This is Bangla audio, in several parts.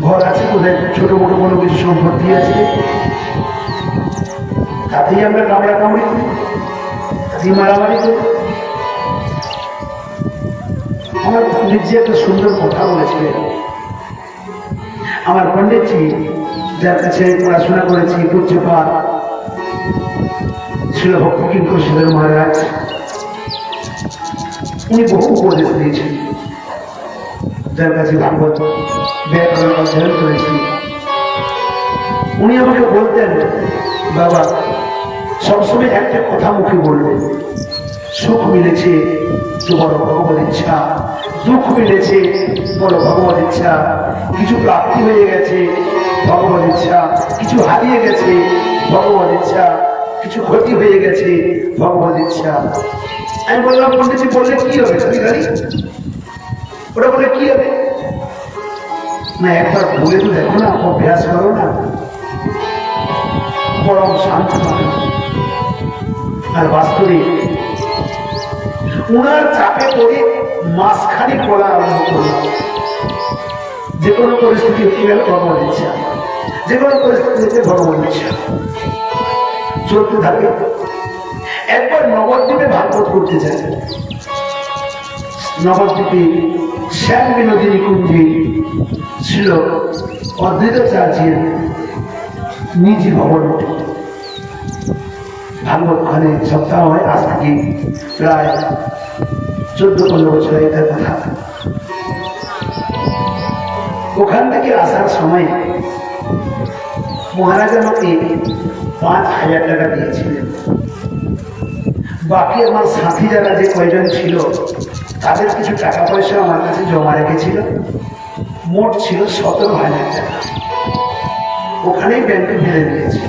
ঘর আছে কোথায়? ছোট মোটো কোনো কিছু সম্পত্তি আছে? তাতেই আমরা কামড়া কামড়ি করি। তাতেই মারামারি করি। আমার পণ্ডিতজি একটা সুন্দর কথা বলেছিলেন। আমার পণ্ডিতজি যার কাছে পড়াশোনা করেছি, পূজ্যপাত, ছিল ভক্ত কিঙ্কর মহারাজ। উনি বহু উপদেশ দিয়েছেন। যার কাছে ভাগবত ব্যাকরণ অধ্যয়ন করেছি উনি আমাকে বলতেন, বাবা, সবসময় একটা কথা মুখে বলবেন সুখ মিলেছে, তো বড় ভগবত ইচ্ছা। দুঃখ মিলেছে, বড় ভগবত ইচ্ছা। কিছু প্রাপ্তি হয়ে গেছে ভগবত ইচ্ছা। কিছু হারিয়ে গেছে ভগবত ইচ্ছা। কিছু ক্ষতি হয়ে গেছে ভগবত ইচ্ছা। আমি বললাম পন্ডিতজি বললে কি হবে? খালি গাড়ি? ওটা বলে কি হবে? না, একবার বলে তো দেখো না অভ্যাস করো না। পরম শান্ত আর বাস্তবে উনার চাপে পড়ে মাঝখানে বলা আরম্ভ করলাম যে কোনো পরিস্থিতি হতে গেলে ভগবান ইচ্ছা যে কোনো পরিস্থিতিতে ভগবান ইচ্ছা চলতে থাকে। একবার নবদ্বীপে ভাগবত করতে যায়। নবদ্বীপে শ্যাম বিনোদিনী কুঞ্জে ছিল অদ্বৈতাচার্যের নিজ ভবন। ভাগবত খানে সপ্তাহ হয় আজ থেকে প্রায় চোদ্দ পনেরো বছর এটার কথা। ওখান থেকে আসার সময় মহারাজ আমাকে পাঁচ হাজার টাকা দিয়েছিলেন। বাকি আমার সাথী যারা যে কয়জন ছিল, তাদের কিছু টাকা পয়সা আমার কাছে জমা রেখেছিল। মোট ছিল সতেরো হাজার টাকা। ওখানেই ব্যাংকে ফেলে দিয়েছে।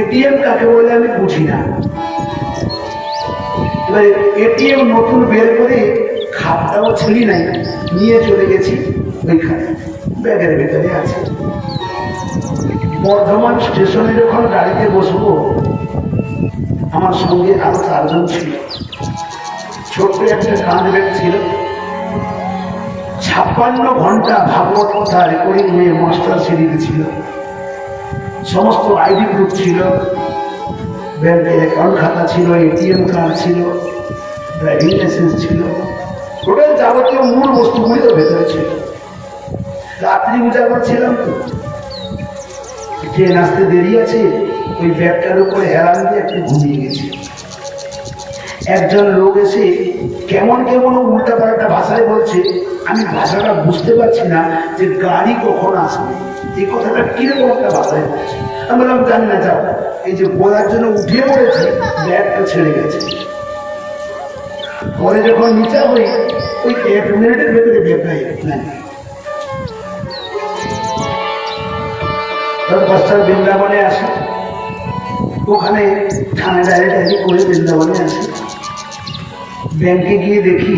এটিএম কাকে বলে আমি বুঝি না। এবার এটিএম নতুন বের করে খাপটাও ছিলি নাই, নিয়ে চলে গেছি ওইখানে। ব্যাগের ভেতরে আছে। বর্ধমান স্টেশনে যখন গাড়িতে বসবো। আমার সঙ্গে আরও চারজন ছিল। ছোট্ট একটা কাঁধ ব্যাগ ছিল। ছাপ্পান্ন ঘণ্টা ভাগবত কথা রেকর্ডিং হয়ে মাস্টার সিরিজ ছিল। সমস্ত আইডি গ্রুপ ছিল। ব্যাংকের অ্যাকাউন্ট খাতা ছিল এটিএম কার্ড ছিল ড্রাইভিং লাইসেন্স ছিল। টোটাল যাবতীয় মূল বস্তুগুলি তো ভেতরে ছিল। রাত্রি উজাগর ছিলাম। তো ট্রেন আসতে দেরি আছে, ওই ব্যাগটার উপরে হেলান দিয়ে একটু ঘুমিয়ে গেছি। একজন লোক এসে কেমন কেমন উল্টা পাল্টা ভাষায় বলছে আমি ভাষাটা বুঝতে পারছি না যে গাড়ি কখন আসবে। এই কথাটা কীরকম একটা ভাষায় বলছে? আমি বললাম, জানি না, যাও। এই যে বলার জন্য উঠে পড়েছে, ব্যাগটা ছেড়ে গেছে। পরে যখন নিচা হই ওই এক মিনিটের ভেতরে ব্যাগটা তখন পাঁচটার বৃন্দাবনে আসে। ওখানে ডায়েরি ডায়েরি করে বৃন্দাবনে আসে। ব্যাংকে গিয়ে দেখি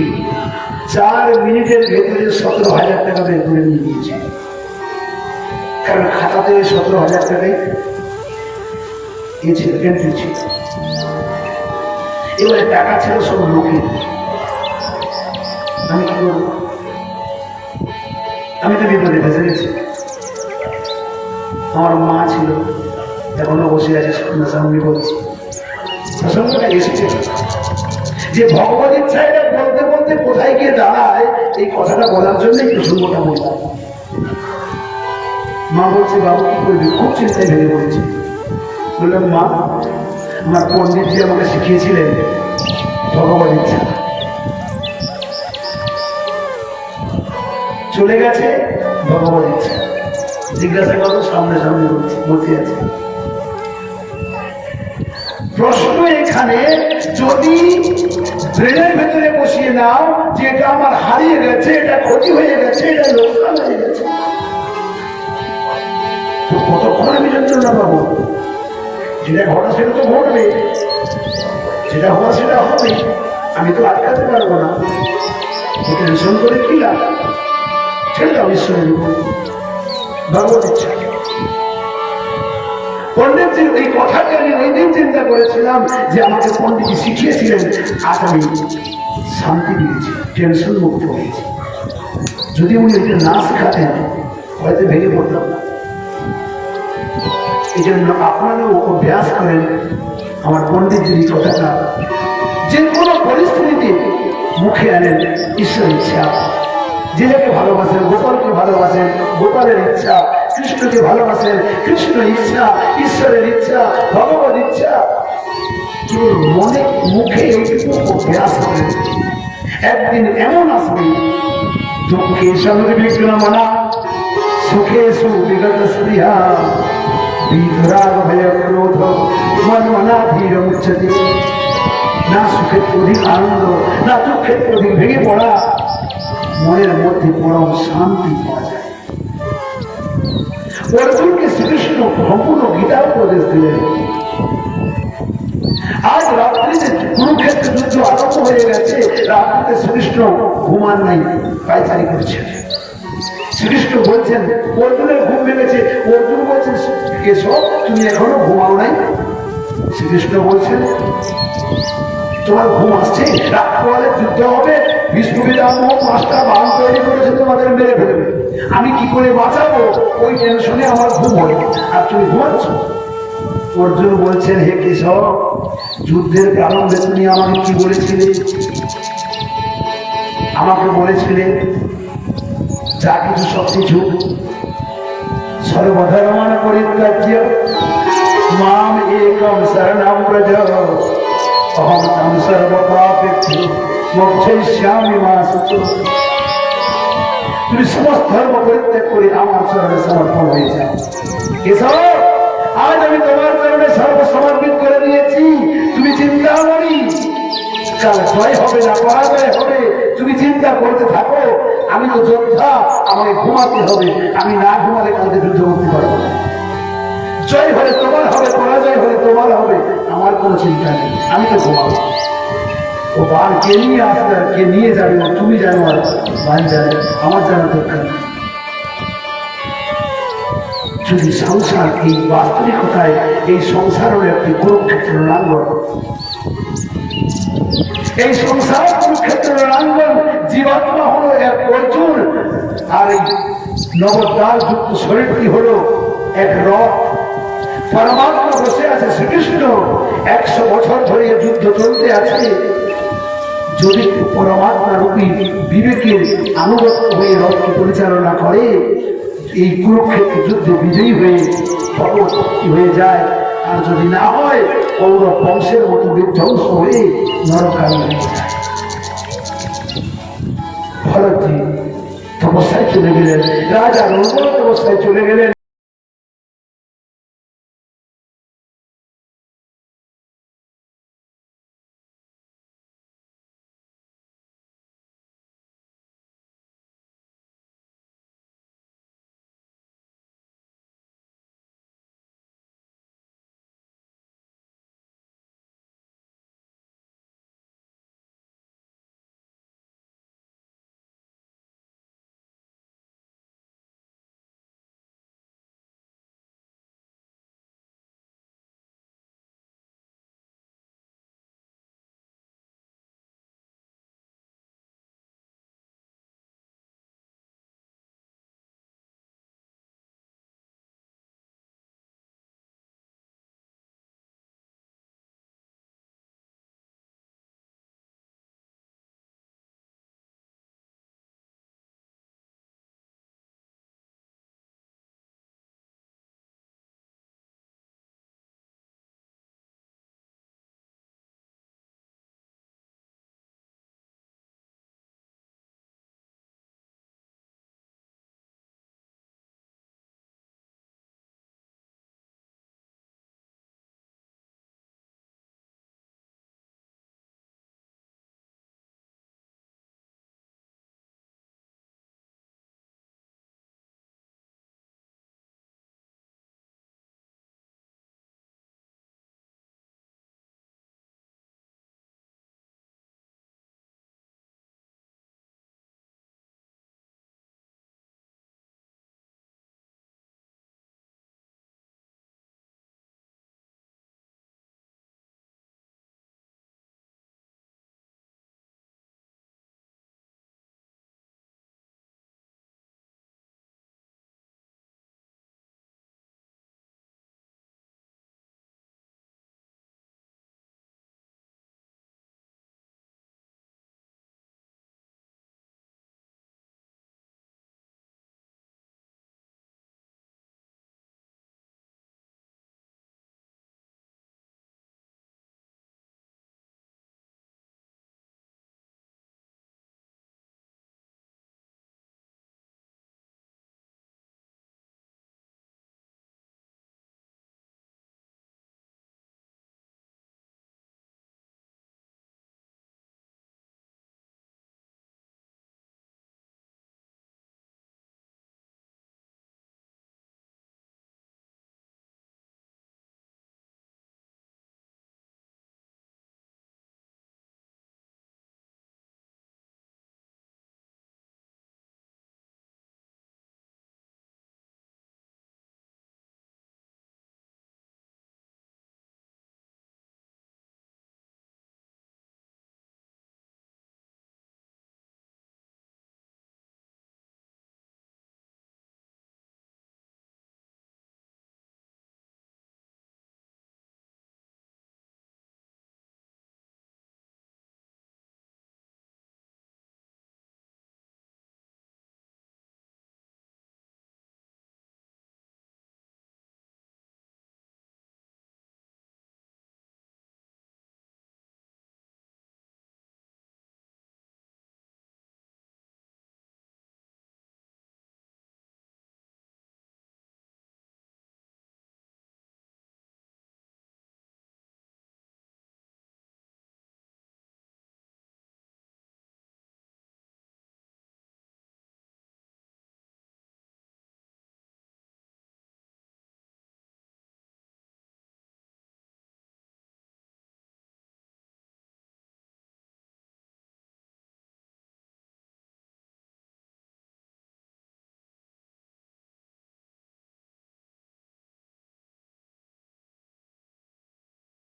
চার মিনিটের ভেতরে সতেরো হাজার টাকা বের করে নিয়ে নিয়েছে কারণ খাতাতে সতেরো হাজার টাকাই এবারে টাকা ছিল সব লোকের। আমি কি আমি তো বিপদে ফেসে গেছি। আমার মা ছিল, এখনও বসে আছে সামনে বলছি। প্রসঙ্গটা এসেছে। যে ভগবত ইচ্ছা এটা বলতে বলতে কোথায় গিয়ে দাঁড়ায়, এই কথাটা বলার জন্য এই প্রসঙ্গটা বললাম। মা বলছে, বাবু, কি করবি? খুব চিন্তায় ভেঙে পড়েছি। বললাম, মা আমার পণ্ডিতজি আমাকে শিখিয়েছিলেন ভগবত ইচ্ছা। চলে গেছে ভগবান ইচ্ছা। জিজ্ঞাসা করো, সামনে সামনে বসে আছে। প্রশ্ন এখানে, যদি ব্রেনের ভেতরে বসিয়ে নাও, যে এটা আমার হারিয়ে গেছে, এটা ক্ষতি হয়ে গেছে, এটা লোকসান হয়ে গেছে। কতক্ষণ আমি যন্ত্রণা পাবো? যেটা ঘটা সেটা তো ঘটবে। যেটা হওয়া সেটা হবে। আমি তো আটকাতে পারব না। টেনশন করে কি লাভ? ছেড়ে দাও ঈশ্বরের ভগবত ইচ্ছা। পণ্ডিতজির এই কথাটি আমি ওই দিন চিন্তা করেছিলাম যে আমাকে শিখিয়েছিলেন, আজ আমি শান্তি দিয়েছি টেনশন মুক্ত হয়েছি। যদি উনি এটা না শেখাতেন, হয়তো ভেঙে পড়তাম। এই জন্য আপনারাও অভ্যাস করেন, আমার পণ্ডিতজির এই কথাটা যে কোনো পরিস্থিতিতে মুখে আনেন ঈশ্বর ইচ্ছা। যে যাকে ভালোবাসেন, গোপালকে ভালোবাসেন, গোপালের ইচ্ছা কৃষ্ণকে ভালোবাসেন। কৃষ্ণ ইচ্ছা, ঈশ্বরের ইচ্ছা ভগবান ইচ্ছা। মনে, মুখে অভ্যাস করেন একদিন এমন আসবে, দুঃখে বিঘ্ন মনা সুখে সুবিগত স্পৃহা। বিধরাগ ভয় ক্রোধ মন মনা ধীর উচ্চতে না সুখের অধিক আনন্দ, না দুঃখের অধিক ভেঙে পড়া। মনের মধ্যে পরম শান্তি পাওয়া অর্জুনকে শ্রীকৃষ্ণ সম্পূর্ণ গীতা উপদেশ দিলেন। আজ রাত্রিতে কুরুক্ষেত্র যুদ্ধ আরম্ভ হয়ে গেছে। রাত্রিতে শ্রীকৃষ্ণ ঘুমান নাই পায়চারি করছেন। শ্রীকৃষ্ণ বলছেন, অর্জুনের ঘুম ভেঙেছে, অর্জুন বলছেন এসব তুমি এখনও ঘুমাও নাই? শ্রীকৃষ্ণ বলছেন, তোমার ঘুম আসছে, রাত্রে যুদ্ধ হবে। বিষ্ণু বিরাম পাঁচটা বান তৈরি করেছে, তোমাদের মেরে ফেলবে। আমি কি করে বাঁচাবো? ওই টেনশনে আমার ঘুম হয় আর তুমি ঘুমাচ্ছ? অর্জুন বলছেন, হে কেশব, যুদ্ধের প্রারম্ভে তুমি আমাকে কি বলেছিলে? আমাকে বলেছিলে, যা কিছু সব কিছু সর্বধর্মান পরিত্যাজ্য মাম একম শরণম ব্রজ। অহম তম সর্বপাপেভ্যো মোক্ষয়িষ্যামি মা সুত। তুমি সমস্ত ধর্ম পরিত্যাগ করে আমার চরণে সমর্পণ হয়ে যাও কেশব আজ আমি তোমার চরণে সর্বসমর্পিত করে দিয়েছি। তুমি চিন্তা করি হবে তুমি চিন্তা করতে থাকো। আমি তো যোদ্ধা আমাকে ঘুমাতে হবে। আমি না ঘুমালে কালকে যুদ্ধ করতে জয় হলে তোমার হবে, পরাজয় হলে তোমার হবে। আমার কোনো চিন্তা নেই। আমি তো ঘুমাবো। ও বান কে নিয়ে আসবে কে নিয়ে যাবে তুমি জানো আর বান জানে, আমার জানা দরকার যদি সংসার এই বাস্তবিকতায়, এই সংসারের একটি কুরুক্ষেত্র রাঙ্গন এই সংসার কুরুক্ষেত্র রাঙ্গন জীবাত্মা হলো এক অর্জুন আর এই নবদ্বার যুক্ত শরীরটি হলো এক রথ। পরমাত্মা বসে আছে শ্রীকৃষ্ণ। একশো বছর ধরে যুদ্ধ চলতে আছে। যদি পরমাত্মা রূপী বিবেকের আনুগত্য হয়ে রথকে পরিচালনা করে, এই কুরুক্ষেত্র যুদ্ধে বিজয়ী হয়ে ভগবতী হয়ে যায়। আর যদি না হয়, কৌরব বংশের মতো বিধ্বংস হয়ে নরকালী হয়ে যায়। ভরতজি, তপস্যায় চলে গেলেন। রাজা রঙ্গল তপস্যায় চলে গেলেন।